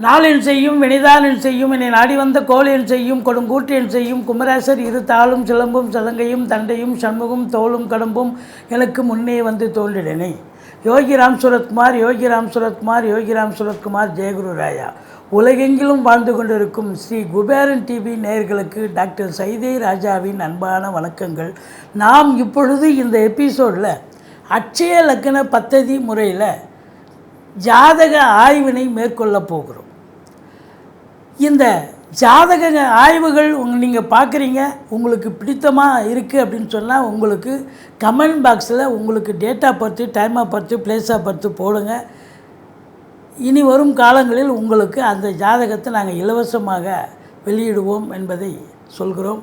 நாளின் செய்யும் வினிதானின் செய்யும் என்னை நாடி வந்த கோலியன் செய்யும் கொடுங்கூற்றியன் செய்யும் குமரேசர் இரு தாளும் சிலம்பும் சலங்கையும் தண்டையும் சண்முகம் தோளும் கடம்பும் எனக்கு முன்னே வந்து தோன்றிடனே யோகிராம் சுரத்குமார் யோகிராம் சுரத்குமார் யோகிராம் சுரத்குமார் ஜெயகுரு ராயா. உலகெங்கிலும் வாழ்ந்து கொண்டிருக்கும் ஸ்ரீ குபேரன் டிவி நேயர்களுக்கு டாக்டர் சைதே ராஜாவின் அன்பான வணக்கங்கள். நாம் இப்பொழுது இந்த எபிசோடில் அட்சய லக்கண பத்ததி முறையில் ஜாதக ஆய்வினை மேற்கொள்ளப் போகிறோம். இந்த ஜாதக ஆய்வுகள் உங் நீங்கள் பார்க்குறீங்க உங்களுக்கு பிடித்தமாக இருக்குது அப்படின்னு சொன்னால் உங்களுக்கு கமெண்ட் பாக்ஸில் உங்களுக்கு டேட்டா பார்த்து டைமாக பார்த்து பிளேஸாக பார்த்து போடுங்கள் இனி வரும் காலங்களில் உங்களுக்கு அந்த ஜாதகத்தை நாங்கள் இலவசமாக வெளியிடுவோம் என்பதை சொல்கிறோம்.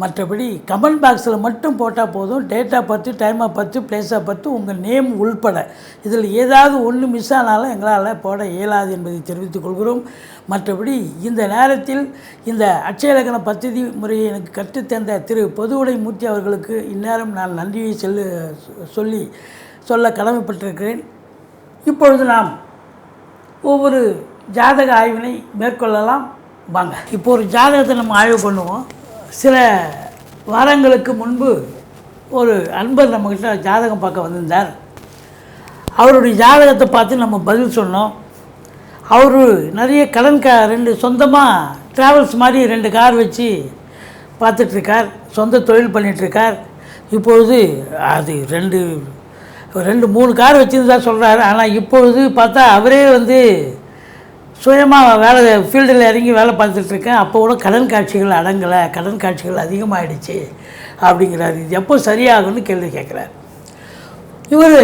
மற்றபடி கமெண்ட் பாக்ஸில் மட்டும் போட்டால் போதும். டேட்டா பற்றி டைமாக பற்றி பிளேஸாக பற்றி உங்கள் நேம் உள்பட. இதில் ஏதாவது ஒன்று மிஸ் ஆனாலும் எங்களால் போட இயலாது என்பதை தெரிவித்துக் கொள்கிறோம். மற்றபடி இந்த நேரத்தில் இந்த அட்சயலக்கண பத்ததி முறையை எனக்கு கற்றுத்தந்த திரு பொதுவுடை மூர்த்தி அவர்களுக்கு இந்நேரம் நான் நன்றியை செல்லு சொல்லி சொல்ல கடமைப்பட்டிருக்கிறேன். இப்பொழுது நாம் ஒவ்வொரு ஜாதக ஆய்வினை மேற்கொள்ளலாம். வாங்க. இப்போ ஒரு ஜாதகத்தை நம்ம ஆய்வு பண்ணுவோம். சில வாரங்களுக்கு முன்பு ஒரு அன்பர் நம்மக்கிட்ட ஜாதகம் பார்க்க வந்திருந்தார். அவருடைய ஜாதகத்தை பார்த்து நம்ம பதில் சொன்னோம். அவர் நிறைய கடன் கா ரெண்டு சொந்தமாக ட்ராவல்ஸ் மாதிரி ரெண்டு கார் வச்சு பார்த்துட்ருக்கார் சொந்த தொழில் பண்ணிகிட்ருக்கார் இப்பொழுது அது ரெண்டு ரெண்டு மூணு கார் வச்சுருந்தா சொல்கிறாரு ஆனால் இப்பொழுது பார்த்தா அவரே வந்து சுயமாக வேலை ஃபீல்டில் இறங்கி வேலை பார்த்துட்ருக்கேன் அப்போ கூட கடன் காட்சிகள் அடங்கலை. கடன் காட்சிகள் அதிகமாகிடுச்சு அப்படிங்கிறாரு. இது எப்போ சரியாகும்னு கேள்வி கேட்குறாரு. இவர்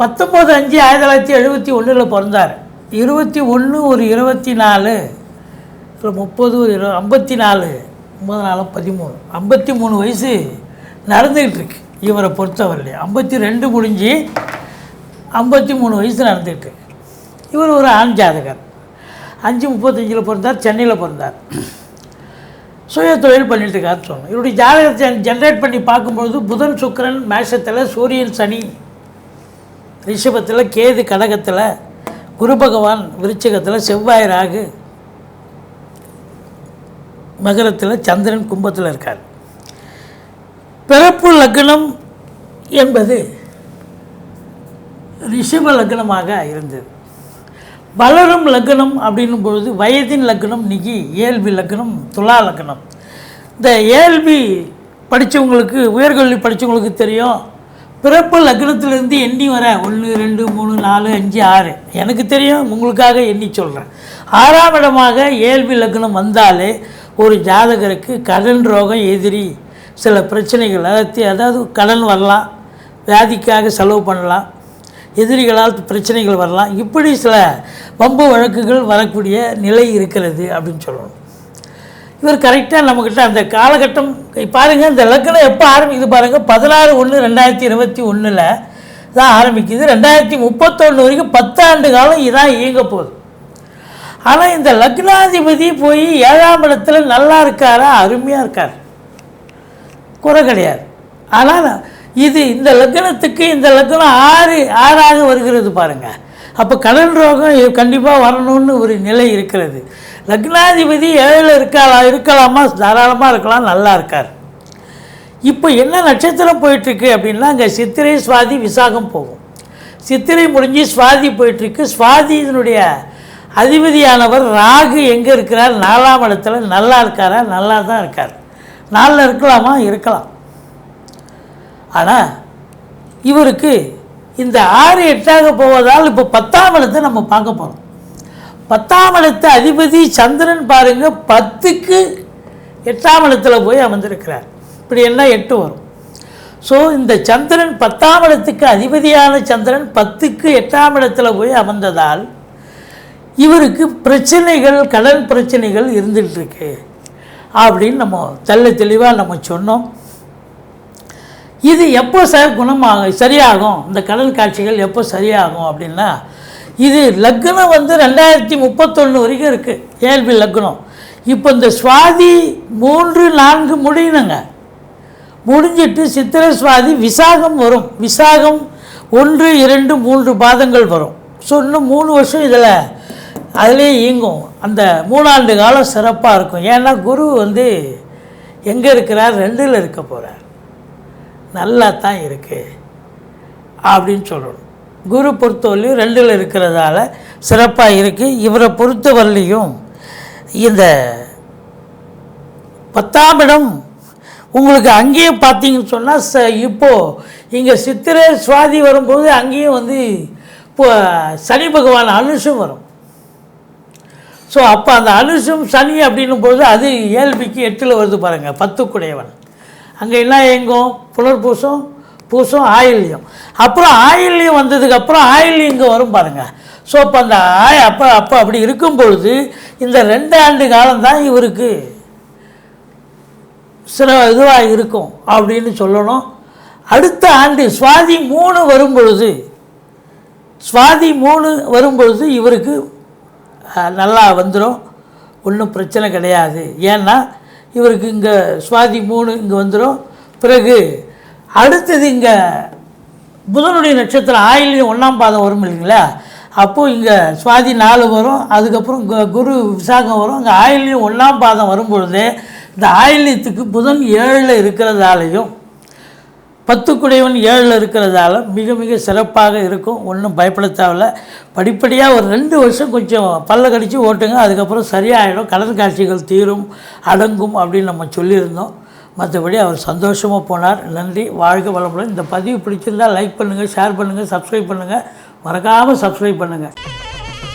பத்தொம்போது அஞ்சு ஆயிரத்தி தொள்ளாயிரத்தி எழுபத்தி ஒன்றில் பிறந்தார். இருபத்தி ஒன்று ஒரு இருபத்தி நாலு இல்லை முப்பது ஒரு இரு ஐம்பத்தி நாலு ஐம்பது நாலு பதிமூணு ஐம்பத்தி மூணு வயசு நடந்துக்கிட்டு இருக்கு. இவரை பொறுத்தவரையிலே ஐம்பத்தி ரெண்டு முடிஞ்சு ஐம்பத்தி மூணு வயசு நடந்துகிட்டு இவர் ஒரு ஆண் ஜாதகர். அஞ்சு முப்பத்தஞ்சில் பிறந்தார் சென்னையில் பிறந்தார். சுய தொழில் பண்ணிட்டு இருக்காருன்னு சொன்னோம் இவருடைய ஜாதகத்தை ஜென்ரேட் பண்ணி பார்க்கும்பொழுது புதன் சுக்கிரன் மேஷத்தில் சூரியன் சனி ரிஷபத்தில் கேது கடகத்தில் குரு பகவான் விருச்சகத்தில் செவ்வாய் ராகு மகரத்தில் சந்திரன் கும்பத்தில் இருக்கார். பிறப்பு லக்னம் என்பது ரிஷப லக்னமாக இருந்தது. வளரும் லக்னம் அப்படின்னும் பொழுது வயதின் லக்னம் நிகி இயல்பு லக்னம் துலா லக்னம். இந்த ஏழ்பி படித்தவங்களுக்கு உயர்கல்வி படித்தவங்களுக்கு தெரியும். பிறப்பு லக்னத்திலேருந்து எண்ணி வர ஒன்று ரெண்டு மூணு நாலு அஞ்சு ஆறு. எனக்கு தெரியும் உங்களுக்காக எண்ணி சொல்கிறேன் ஆறாம் இடமாக ஏழ்பி லக்னம் வந்தாலே ஒரு ஜாதகருக்கு கடன் ரோகம் எதிரி சில பிரச்சனைகள் அதாவது அதாவது கடன் வரலாம் வியாதிக்காக செலவு பண்ணலாம் எதிரிகளால் பிரச்சனைகள் வரலாம் இப்படி சில வம்பு வழக்குகள் வரக்கூடிய நிலை இருக்கிறது அப்படின்னு சொல்லணும். இவர் கரெக்டாக நம்மக்கிட்ட அந்த காலகட்டம் பாருங்கள் இந்த லக்கணம் எப்போ ஆரம்பிக்குது பாருங்கள் பதினாறு ஒன்று ரெண்டாயிரத்தி இருபத்தி ஒன்றில் தான் ஆரம்பிக்குது. ரெண்டாயிரத்தி முப்பத்தொன்று வரைக்கும் பத்தாண்டு காலம் இதான் இயங்க போகுது. ஆனால் இந்த லக்னாதிபதி போய் ஏழாம் இடத்துல நல்லா இருக்காரா? அருமையாக இருக்கார். குறை கிடையாது. ஆனால் இது இந்த லக்னத்துக்கு இந்த லக்னம் ஆறு ஆறாக வருகிறது பாருங்கள் அப்போ கடல் ரோகம் கண்டிப்பாக வரணும்னு ஒரு நிலை இருக்கிறது. லக்னாதிபதி ஏழில் இருக்காளா இருக்கலாமா? தாராளமாக இருக்கலாம் நல்லா இருக்கார். இப்போ என்ன நட்சத்திரம் போயிட்டுருக்கு அப்படின்னா அங்கே சித்திரை சுவாதி விசாகம் போகும். சித்திரை முடிஞ்சு சுவாதி போயிட்டுருக்கு. சுவாதி இதனுடைய அதிபதியானவர் ராகு எங்கே இருக்கிறார்? நாலாம் இடத்துல நல்லா இருக்காரா? நல்லா தான் இருக்கார். நாளில் இருக்கலாமா? இருக்கலாம். ஆனால் இவருக்கு இந்த ஆறு எட்டாக போவதால் இப்போ பத்தாம் இடத்தை நம்ம பார்க்க போகிறோம் பத்தாம் இடத்து அதிபதி சந்திரன் பாருங்க பத்துக்கு எட்டாம் இடத்துல போய் அமர்ந்திருக்கிறார். இப்படி என்ன எட்டு வரும்? ஸோ இந்த சந்திரன் பத்தாம் இடத்துக்கு அதிபதியான சந்திரன் பத்துக்கு எட்டாம் இடத்துல போய் அமர்ந்ததால் இவருக்கு பிரச்சனைகள் கடன் பிரச்சனைகள் இருந்துகிட்ருக்கு அப்படின்னு நம்ம தெல்ல தெளிவாக நம்ம சொன்னோம். இது எப்போ சார் குணமாகும் சரியாகும்? இந்த கடல் காட்சிகள் எப்போ சரியாகும் அப்படின்னா இது லக்னம் வந்து ரெண்டாயிரத்தி முப்பத்தொன்று வரைக்கும் இருக்குது ஏழ்பி லக்னம். இப்போ இந்த சுவாதி மூன்று நான்கு முடியணுங்க. முடிஞ்சிட்டு சித்திரை சுவாதி விசாகம் வரும். விசாகம் ஒன்று இரண்டு மூன்று பாதங்கள் வரும். ஸோ இன்னும் மூணு வருஷம் இதில் அதிலே இயங்கும். அந்த மூணாண்டு காலம் சிறப்பாக இருக்கும். ஏன்னா குரு வந்து எங்கே இருக்கிறார்? ரெண்டில் இருக்க போகிறார் நல்லா தான் இருக்குது அப்படின்னு சொல்லணும். குரு பொறுத்தவரையிலையும் ரெண்டில் இருக்கிறதால சிறப்பாக இருக்குது இவரை பொறுத்தவரையும் இந்த பத்தாம் இடம் உங்களுக்கு அங்கேயே பார்த்தீங்கன்னு சொன்னால் ச இப்போது இங்கே சித்திரை சுவாதி வரும்போது அங்கேயும் வந்து இப்போ சனி பகவான் அனுஷம் வரும். ஸோ அப்போ அந்த அனுஷம் சனி அப்படின்னும் போது அது ஏழ்பிக்கு எட்டில் வருது பாருங்கள் பத்துக்குடையவன். அங்கே என்ன எங்கும் புனர்பூசம் பூசம் ஆயில்யம். அப்புறம் ஆயில்யம் வந்ததுக்கப்புறம் ஆயில்யம் இங்கே வரும் பாருங்கள் ஸோ அப்போ அந்த ஆய் அப்போ அப்போ அப்படி இருக்கும் பொழுது இந்த ரெண்டு ஆண்டு காலம்தான் இவருக்கு சில இதுவாக இருக்கும் அப்படின்னு சொல்லணும். அடுத்த ஆண்டு சுவாதி மூணு வரும் பொழுது சுவாதி மூணு வரும் பொழுது இவருக்கு நல்லா வந்துடும் ஒன்றும் பிரச்சனை கிடையாது. ஏன்னா இவருக்கு இங்கே சுவாதி மூணு இங்கே வந்துடும் பிறகு அடுத்தது இங்கே புதனுடைய நட்சத்திரம் ஆயிலையும் ஒன்றாம் பாதம் வரும் இல்லைங்களா? அப்போது இங்கே சுவாதி நாலு வரும். அதுக்கப்புறம் கு- குரு விசாகம் வரும். இங்கே ஆயிலையும் ஒன்றாம் பாதம் வரும்பொழுது இந்த ஆயில்யத்துக்கு புதன் ஏழில் இருக்கிறதாலையும் பத்துக்குடையவன் ஏழில் இருக்கிறதால மிக மிக சிறப்பாக இருக்கும். ஒன்றும் பயப்பட தேவையில்ல. படிப்படியாக ஒரு ரெண்டு வருஷம் கொஞ்சம் பல்ல கடித்து ஓட்டுங்க. அதுக்கப்புறம் சரியாயிடும். கடன் காட்சிகள் தீரும் அடங்கும் அப்படின்னு நம்ம சொல்லியிருந்தோம். மற்றபடி அவர் சந்தோஷமாக போனார். நன்றி. வாழ்க வளமுடன். இந்த பதிவு பிடிச்சிருந்தால் லைக் பண்ணுங்கள் ஷேர் பண்ணுங்கள் சப்ஸ்கிரைப் பண்ணுங்கள் மறக்காமல் சப்ஸ்கிரைப் பண்ணுங்கள்